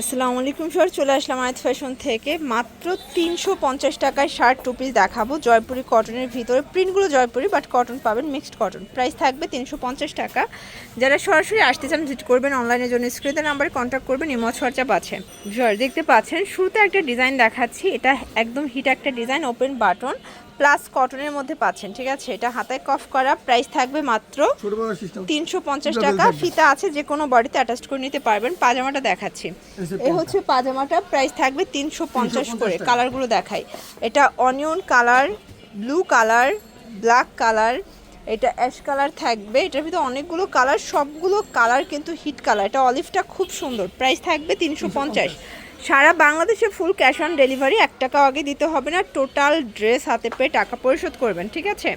আসসালামু আলাইকুম স্যার চলে আসলাম আয়াত ফ্যাশন থেকে। মাত্র তিনশো পঞ্চাশ টাকায় শার্ট টু পিস দেখাবো। জয়পুরি কটনের ভিতরে প্রিন্টগুলো জয়পুরি বাট কটন পাবেন মিক্সড কটন প্রাইস থাকবে তিনশো পঞ্চাশ টাকা। যারা সরাসরি আসতে চান ভিজিট করবেন অনলাইনের জন্য। স্ক্রিনের নাম্বারে কন্ট্যাক্ট করবেন ইমজ হোয়াটসঅ্যাপ আছে। স্যার দেখতে পাচ্ছেন শুরুতে একটা ডিজাইন দেখাচ্ছি। এটা একদম হিট একটা ডিজাইন ওপেন বাটন প্লাস কটনের মধ্যে পাচ্ছেন ঠিক আছে? এটা হাতায় কফ করা। প্রাইস থাকবে মাত্র তিনশো পঞ্চাশ টাকা। ফিতা আছে যে কোনো বডিতে অ্যাটাচ করে নিতে পারবেন। পাজামাটা দেখাচ্ছি। এ হচ্ছে পাজামাটা প্রাইস থাকবে তিনশো পঞ্চাশ করে কালারগুলো দেখাই। এটা onion colour blue colour black colour এটা অ্যাশ কালার থাকবে। এটার ভিতরে অনেকগুলো কালার সবগুলো কালার কিন্তু হিট কালার এটা অলিভটা খুব সুন্দর প্রাইস থাকবে তিনশো পঞ্চাশ। সারা বাংলাদেশে ফুল ক্যাশ অন ডেলিভারি এক টাকা আগে দিতে হবে না টোটাল ড্রেস হাতে পেয়ে টাকা পরিশোধ করবেন ঠিক আছে?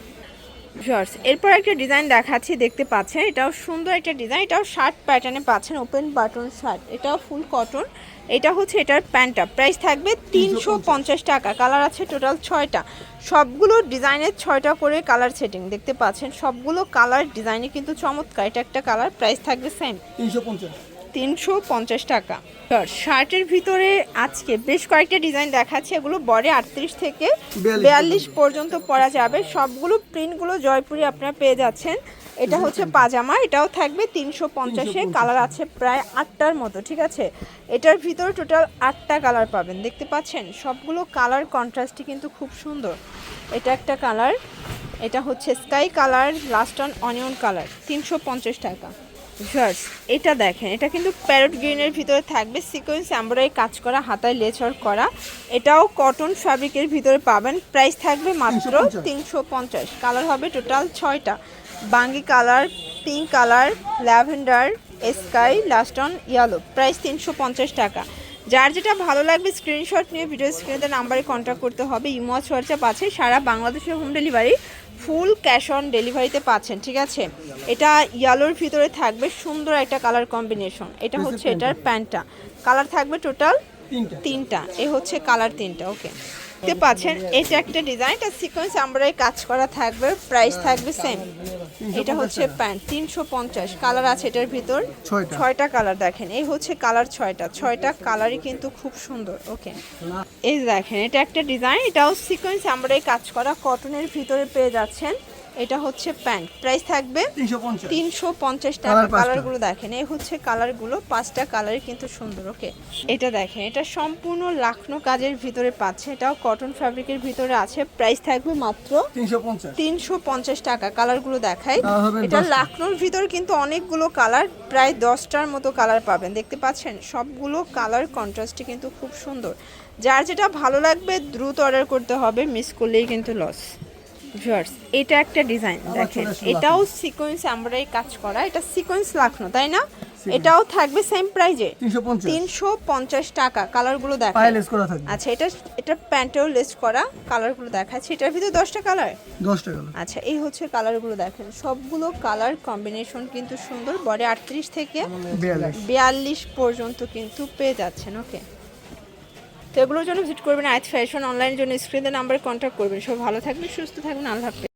জর্স এরপর একটা ডিজাইন দেখাচ্ছি, দেখতে পাচ্ছেন, এটাও সুন্দর একটা ডিজাইন এটাও শার্ট প্যাটার্নে পাচ্ছেন ওপেন বাটন শার্ট এটাও ফুল কটন এটা হচ্ছে এটার প্যান্টটা প্রাইস থাকবে তিনশো পঞ্চাশ টাকা কালার আছে টোটাল ছয়টা, সবগুলো ডিজাইনের ছয়টা করে কালার সেটিং দেখতে পাচ্ছেন, সবগুলো কালার ডিজাইনে কিন্তু চমৎকার, এটা একটা কালার প্রাইস থাকবে সেম তিনশো পঞ্চাশ। তিনশো পঞ্চাশ টাকা। শার্টের ভিতরে আজকে বেশ কয়েকটা ডিজাইন দেখাচ্ছে এগুলো বডি আটত্রিশ থেকে বিয়াল্লিশ পর্যন্ত। পরা যাবে। সবগুলো প্রিন্টগুলো জয়পুরি আপনারা পেয়ে যাচ্ছেন। এটা হচ্ছে পাজামা এটাও থাকবে তিনশো পঞ্চাশে। কালার আছে প্রায় আটটার মতো ঠিক আছে? এটার ভিতরে টোটাল আটটা কালার পাবেন দেখতে পাচ্ছেন? সবগুলো কালার কন্ট্রাস্টই কিন্তু খুব সুন্দর। এটা একটা কালার এটা হচ্ছে sky colour last on onion colour তিনশো পঞ্চাশ টাকা। জার্স এটা দেখেন এটা কিন্তু প্যারট গ্রিনের ভিতরে থাকবে। সিকোয়েন্স এম্বরাই কাজ করা হাতায় লেচর করা। এটাও কটন ফ্যাব্রিকের ভিতরে পাবেন। প্রাইস থাকবে মাত্র তিনশো পঞ্চাশ। কালার হবে টোটাল ছয়টা। বাঙ্গি colour pink colour lavender sky লাস্টন yellow price তিনশো পঞ্চাশ টাকা। যার যেটা ভালো লাগবে স্ক্রিনশট নিয়ে ভিডিও স্ক্রিনে নাম্বারে কন্ট্যাক্ট করতে হবে। ইমো হোয়াটসঅ্যাপ আছে সারা বাংলাদেশের home delivery full cash on ডেলিভারিতে পাচ্ছেন ঠিক আছে? এটা ইয়ালোর ভিতরে থাকবে সুন্দর একটা কালার কম্বিনেশন এটা হচ্ছে এটার প্যান্টটা কালার থাকবে টোটাল তিনটা। তিনটা। এ হচ্ছে কালার তিনটা ওকে দেখতে পাচ্ছেন এটা একটা ডিজাইন এটা সিকোয়েন্স আমরাই কাজ করা থাকবে প্রাইস থাকবে সেম এটা হচ্ছে প্যান্ট তিনশো পঞ্চাশ কালার আছে এটার ভিতর। ছয়টা। কালার দেখেন এই হচ্ছে কালার ছয়টা। ছয়টা কালারই কিন্তু খুব সুন্দর ওকে এই দেখেন এটা একটা ডিজাইন এটাও সিকোয়েন্স আমরাই কাজ করা কটনের ভিতরে পেয়ে যাচ্ছেন। এটা হচ্ছে প্যান্ট। প্রাইস থাকবে তিনশো পঞ্চাশ। টাকা। কালারগুলো দেখেন। এই হচ্ছে কালারগুলো পাঁচটা কালার কিন্তু সুন্দর ওকে এটা দেখেন এটা সম্পূর্ণ লাখনো কাজের ভিতরে পাচ্ছে। এটাও কটন ফ্যাব্রিকের ভিতরে আছে। প্রাইস থাকবে মাত্র তিনশো পঞ্চাশ। টাকা। কালারগুলো দেখাই। এটা লাখনোর ভিতর কিন্তু অনেকগুলো কালার প্রায় দশটার মতো কালার পাবেন। দেখতে পাচ্ছেন? সবগুলো কালার কন্ট্রাস্টই কিন্তু খুব সুন্দর। যার যেটা ভালো লাগবে দ্রুত অর্ডার করতে হবে। মিস করলেই কিন্তু লস ভিউয়ার্স এটা একটা ডিজাইন দেখেন। এটাও সিকোয়েন্স আমরাই কাজ করা এটা সিকোয়েন্স লাখনো তাই না? এটাও থাকবে সেম প্রাইজে তিনশো পঞ্চাশ। তিনশো পঞ্চাশ টাকা কালারগুলো লেস করা থাকবে। আচ্ছা এটা এটা প্যান্টেও লিস্ট করা কালারগুলো দেখাচ্ছে। এটার ভিতরে দশটা কালার দশ টাকা আচ্ছা এই হচ্ছে কালারগুলো দেখেন। সবগুলো কালার কম্বিনেশন কিন্তু সুন্দর বডি আটত্রিশ থেকে বিয়াল্লিশ। বিয়াল্লিশ পর্যন্ত কিন্তু পেয়ে যাচ্ছেন ওকে তো এগুলোর জন্য ভিজিট করবেন আজ ফ্যাশন অনলাইনের জন্য স্ক্রিনে নাম্বারে কন্ট্যাক্ট করবেন। সব ভালো থাকবেন, সুস্থ থাকবেন, আল্লাহ হাফেজ।